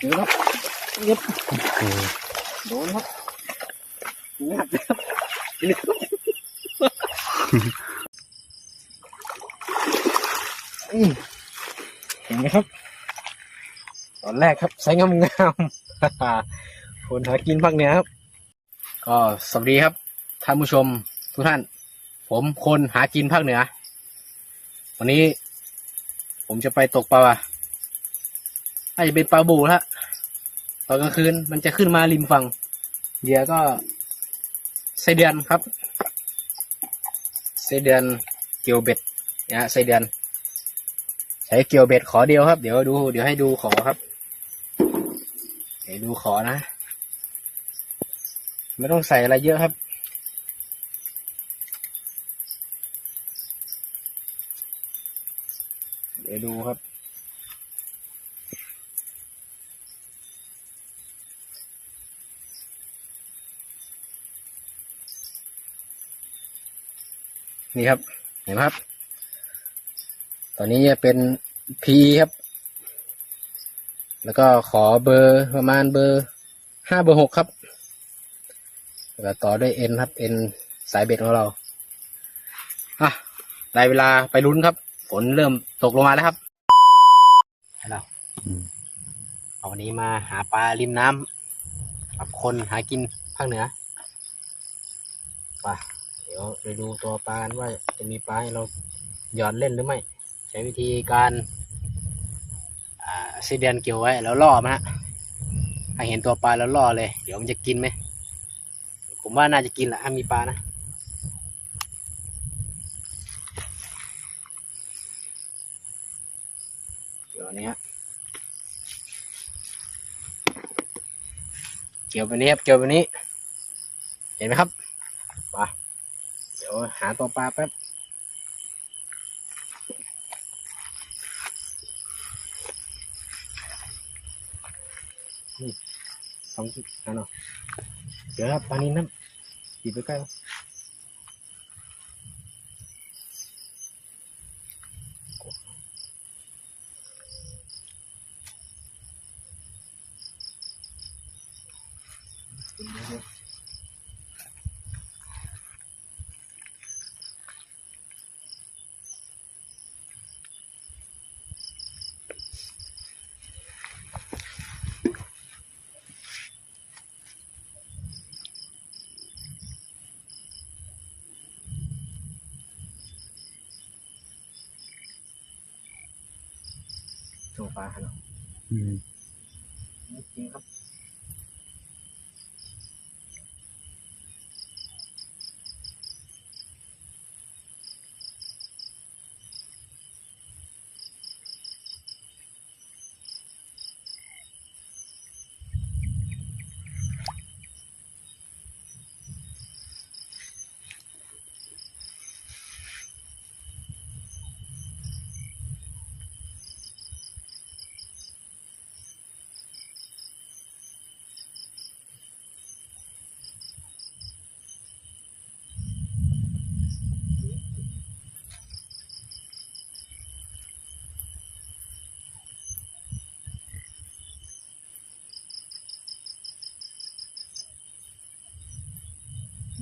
เดี๋ยวครับเย็บโอ้โดนครับงัดครับครับอืมเห็นไหมครับ ตอนแรกครับใช้งามงามๆคนหากินภาคเหนือครับ ก็สวัสดีครับท่านผู้ชมทุกท่าน ผมคนหากินภาคเหนือ วันนี้ ผมจะไปตกปลาน่าจะเป็นปลาบูละ ตอนกลางคืนมันจะขึ้นมาริมฝั่งเหยื่อก็ไส้เดือนครับไส้เดือนเกี่ยวเบ็ดนะฮะไส้เดือน ใช้เกี่ยวเบ็ดขอเดียวครับ เดี๋ยวดู เดี๋ยวให้ดูขอครับเดี๋ยวดูขอนะ ไม่ต้องใส่อะไรเยอะครับเดี๋ยวดูครับ นี่ครับ เห็นไหมครับ ตอนนี้จะเป็น P ครับ แล้วก็ขอเบอร์ประมาณเบอร์ห้าเบอร์หกครับ แล้วต่อด้วย N ครับ N สายเบ็ดของเราอะได้เวลาไปลุ้นครับ ฝนเริ่มตกลงมาแล้วครับไปแล้วอืมเอาวันนี้มาหาปลาริมน้ำกับคนหากินภาคเหนือไปเดี๋ยวไปดูตัวปลาว่าจะมีปลาให้เราหยอดเล่นหรือไม่ ใช้วิธีการซีเดียนเกี่ยวไว้แล้วล่อมันฮะถ้าเห็นตัวปลาแล้วล่อเลย เดี๋ยวมันจะกินไหมผมว่าน่าจะกินแหละถ้ามีปลานะเดี๋ยวนี้เกี่ยวไปนี้ครับเกี่ยวไปนี้ เห็นไหมครับ ดี๋ยวหาตัวปลาแป๊บนี่สองจุดนะเนาะเดี๋ยวครับปลานี้น้ำจีบไปใกล้ ครับส่งปลาฮะเนาะอืมจริงครับ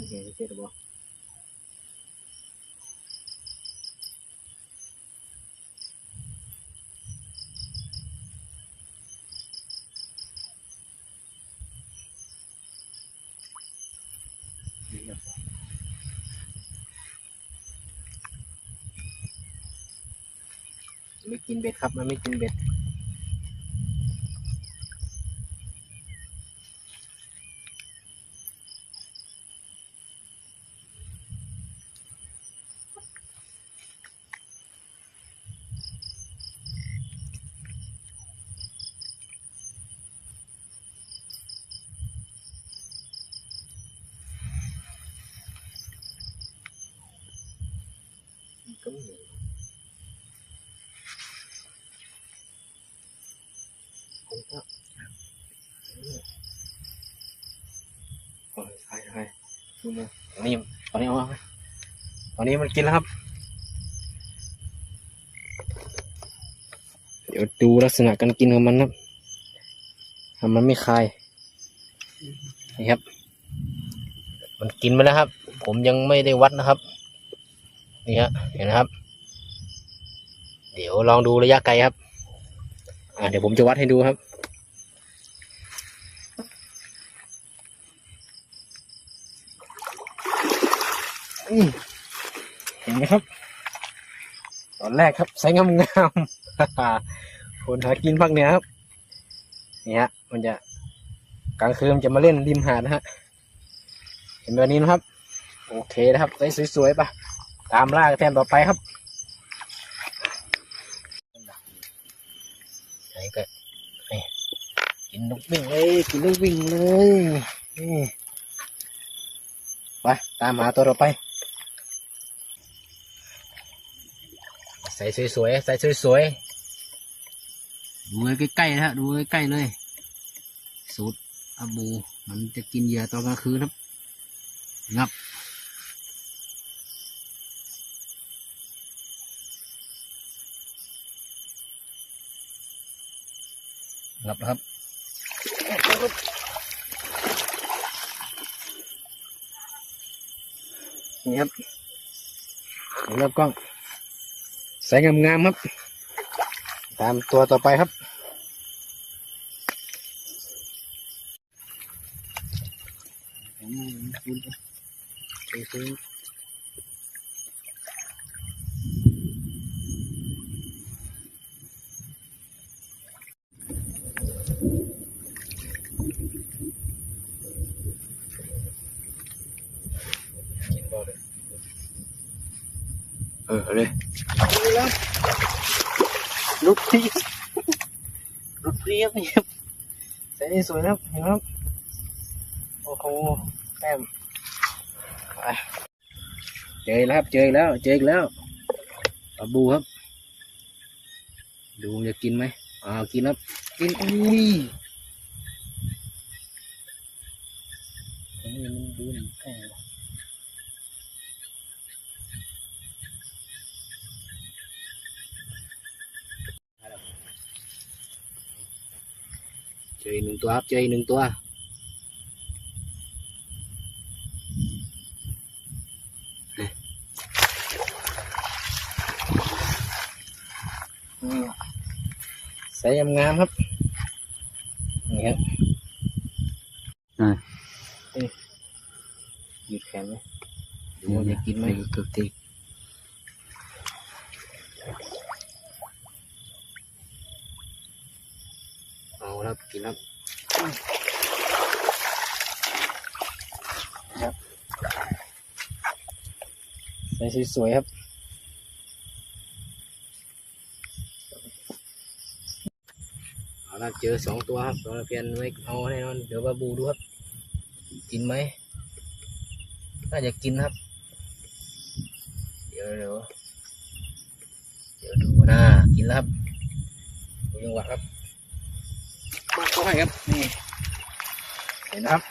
โอเคเสร็จแล้วบ่ไม่กินเบ็ดครับ มันไม่กินเบ็ด ก็มีผมก็โอ้ยใช่ใช่ ดูนะตอนนี้ตอนนี้เอามาตอนนี้มันกินแล้วครับ เดี๋ยวดูลักษณะการกินของมันครับถ้ามันไม่คายนี่ครับ มันกินไปแล้วครับ ผมยังไม่ได้วัดนะครับ นี่ฮะเห็นนะครับ เดี๋ยวลองดูระยะไกลครับ อ่าเดี๋ยวผมจะวัดให้ดูครับ อืมเห็ นไหมครับ ตอนแรกครับไซส์งามงามๆคนหากินภาคเหนือครับนี่ฮะมันจะกลางคืนมันจะมาเล่นริมหาดนะฮะ เห็นแบบนี้นะครับ โอเคนะครับไซส์สวยๆปะตามล่าแต้มต่อไปครับไหนก็นี่กินลูกวิ่งเลยกินลูกวิ่งเลยนี่ไปตามหาตัวต่อไป ใส่สวยๆใส่สวยๆดูใกล้ๆนะฮะดูใกล้ๆเลย สูตรอาบู มันจะกินเหยื่อตอนกลางคืนครับงับงับนะครับนี่ครับเห็นแล้วกล้อง ใส่งามๆครับ ตามตัวต่อไปครับเอ เอาเลยลูกพีลูกพีครับนี่ครับใส่สวยนะครับเห็นครับโอ้โหแต้มเจอแล้วครับเจอแล้วเจออีกแล้วปลาบูครับ ดูจะกินไหมอ้าวกินครับกินอุ้ยอันนี้มันดูหนังแค่ อีกหนึ่งตัวครับเจออีกหนึ่งตัวนี่อืมใส่งามๆครับนี่ครับอ่านี่หยุดแขนไหมดูว่าจะกินไหมตึกติ กเอาแล้วกินแล้วครับใส่สวยๆครับเอาละเจอสองตัวครับตัวละเพียนไว้เอาแน่นอนเดี๋ยวบาบูดูครับ กินไหมน่าจะกินครับ เดี๋ยวเดี๋ยวเดี๋ยวดูนะกินแล้วครับดูจังหวะครับมาเข้า ให้ครับ นี่ เห็นนะครับ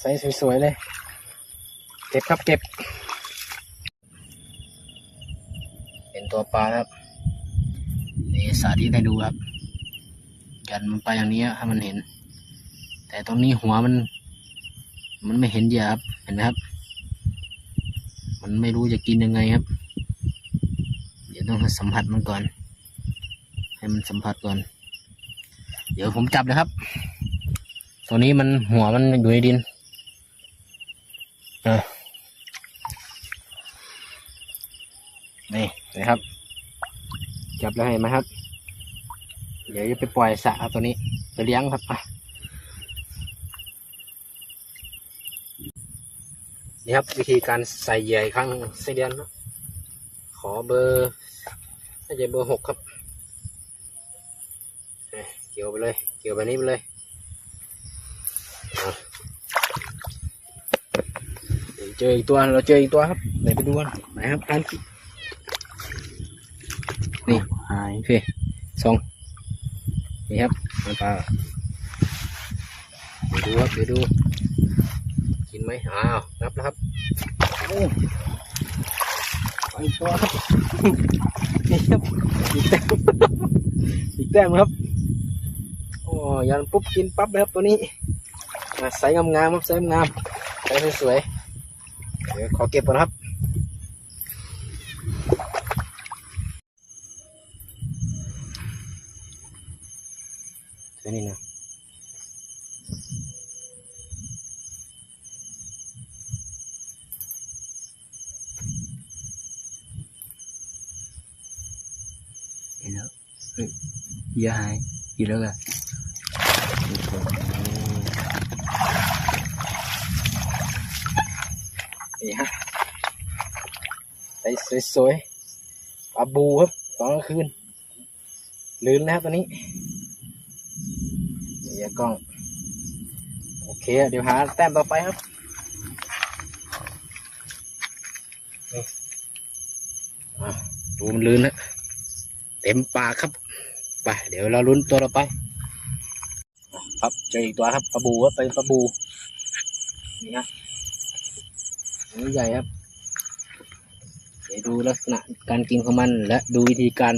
ใส่สวยๆเลย เก็บครับเก็บ เป็นตัวปลาครับ นี่สาธิตให้ดูครับ ยันมันไปอย่างนี้ให้มันเห็น แต่ตรงนี้หัวมัน มันไม่เห็นเหยื่อครับ เห็นไหมครับ มันไม่รู้จะกินยังไงครับ เดี๋ยวต้องสัมผัสมันก่อน ให้มันสัมผัสก่อน เดี๋ยวผมจับนะครับ ตัวนี้มันหัวมันอยู่ในดินนี่นะครับ จับแล้วเห็นไหมครับ เดี๋ยวจะไปปล่อยสระตัวนี้ไปเลี้ยงครับนี่ครับ วิธีการใส่เหยื่อครั้งไส้เดือนะขอเบอร์น่าจะเบอร์หกครับ กี่ยวไปเลย เกี่ยวแบบนี้ไปเลยเจออีกตัว เราเจออีกตัวครับไหนไปดูกันไหนครับอันนี่หายโอเคสองนี่ครับมันปลาเดี๋ยวดูครับเดี๋ยวดู กินไหมอ้าวนับแล้วครับไปตัวครับนี่ครับอีกแต้มอีกแต้มครับ ยันปุ๊บกินปั๊บเลยครับตัวนี้อะใส่งามๆครับใส่งามใส่สวยๆเดี๋ยวขอเก็บก่อนครับตัวนี้นะเห็นแล้วเฮ้ยยอะหายกินแล้วกัน นี่ฮะใส่สวยๆปลาบูครับตอนกลางคืนลื่นแล้วตัวนี้เดี๋ยวกล้อง โอเค เดี๋ยวหาแต้มต่อไปครับดูมันลื่นนะเต็มปากครับไปเดี๋ยวเราลุ้นตัวต่อไป ครับเจออีกตัวครับปลาบูครับเป็นปลาบูนี่ฮะ อันนี้ใหญ่ครับ เดี๋ยวดูลักษณะการกินของมันและดูวิธีการ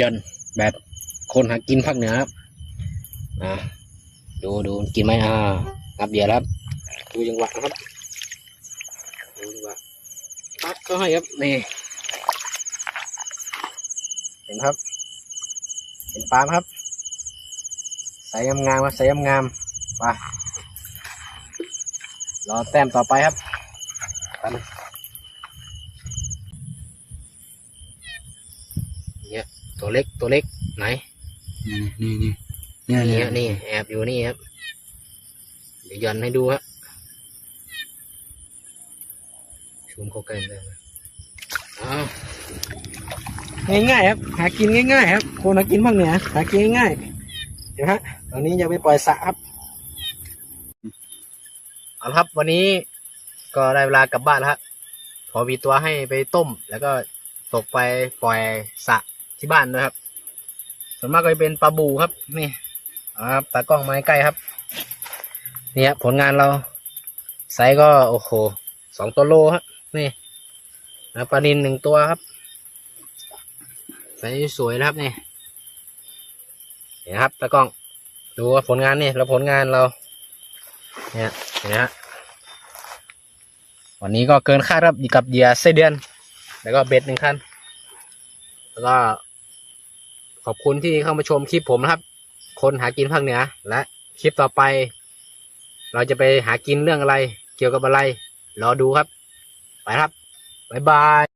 ย่อนแบบคนหากินภาคเหนือครับอ่าดูดูกินไหมอ่างับเหยื่อแล้วครับ ดูจังหวะนะครับดูจังหวะปักเขาให้ครับนี่เห็นครับ เห็นปลาครับใส่งามๆครับใส่งามๆไปรอแต้มต่อไปครับ ไปเลยเนี่ยตัวเล็กตัวเล็กไหน นี่นี่นี่เนี่ยนี่เนี่ยฮะนี่แอบอยู่นี่ครับ เดี๋ยวหย่อนให้ดูฮะชูมเข้าใกล้เลยอ้าวง่ายๆครับ หากินง่ายๆครับคนหากินภาคเหนือหากินง่ายๆเดี๋ยวฮะตอนนี้จะไปปล่อยสระครับเอาละครับวันนี้ ก็ได้เวลากลับบ้านแล้วครับพอมีตัวให้ไปต้ม แล้วก็ตกไปปล่อยสะที่บ้านด้วยครับ ส่วนมากก็จะเป็นปลาบูครับ นี่ครับตากล้องมาใกล้ครับ นี่ครับผลงานเราไซส์ก็โอ้โหสองตัวโลครับนี่แล้วปลานินหนึ่งตัวครับไซส์สวยนะครับนี่เห็นครับตากล้อง ดูว่าผลงานนี่แล้วผลงานเรา เนี่ยเห็นไหมฮะ วันนี้ก็เกินคาดครับอยู่กับเหยื่อไส้เดือน แล้วก็เบ็ดหนึ่งคัน แล้วก็ขอบคุณที่เข้ามาชมคลิปผมนะครับ คนหากินภาคเหนือ และคลิปต่อไป เราจะไปหากินเรื่องอะไร เกี่ยวกับอะไร รอดูครับ ไปครับ บ๊ายบาย